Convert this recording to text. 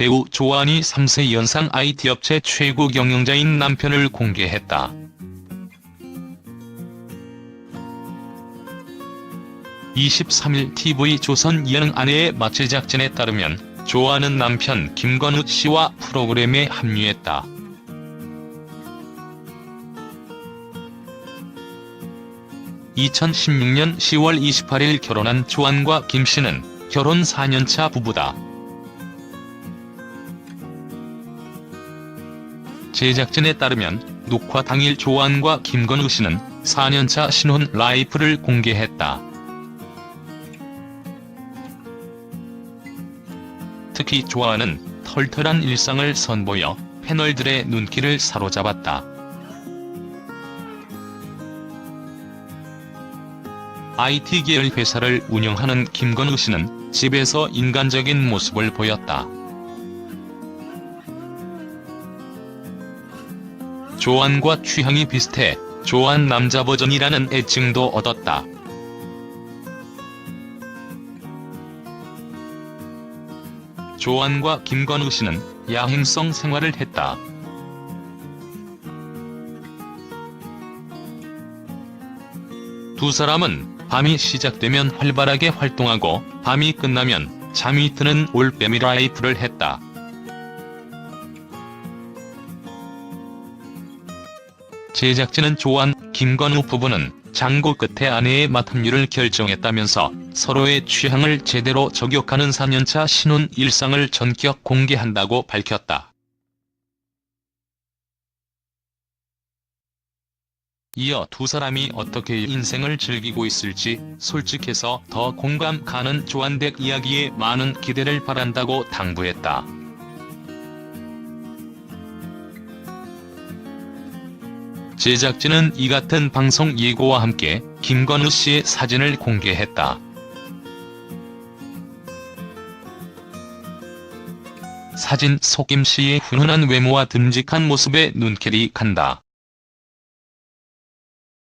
배우 조안이 3세 연상 IT 업체 최고 경영자인 남편을 공개했다. 23일 TV조선 예능 아내의 마취 작전에 따르면 조안은 남편 김건우 씨와 프로그램에 합류했다. (2016년 10월 28일) 결혼한 조안과 김 씨는 결혼 4년차 부부다. 제작진에 따르면 녹화 당일 조안과 김건우 씨는 4년차 신혼 라이프를 공개했다. 특히 조안은 털털한 일상을 선보여 패널들의 눈길을 사로잡았다. IT 계열 회사를 운영하는 김건우 씨는 집에서 인간적인 모습을 보였다. 조안과 취향이 비슷해 조안 남자 버전이라는 애칭도 얻었다. 조안과 김건우 씨는 야행성 생활을 했다. 두 사람은 밤이 시작되면 활발하게 활동하고 밤이 끝나면 잠이 드는 올빼미 라이프를 했다. 제작진은 조안, 김건우 부부는 장고 끝에 아내의 맞합류를 결정했다면서 서로의 취향을 제대로 저격하는 4년차 신혼 일상을 전격 공개한다고 밝혔다. 이어 두 사람이 어떻게 인생을 즐기고 있을지 솔직해서 더 공감 가는 조안댁 이야기에 많은 기대를 바란다고 당부했다. 제작진은 이 같은 방송 예고와 함께 김건우 씨의 사진을 공개했다. 사진 속 김 씨의 훈훈한 외모와 듬직한 모습에 눈길이 간다.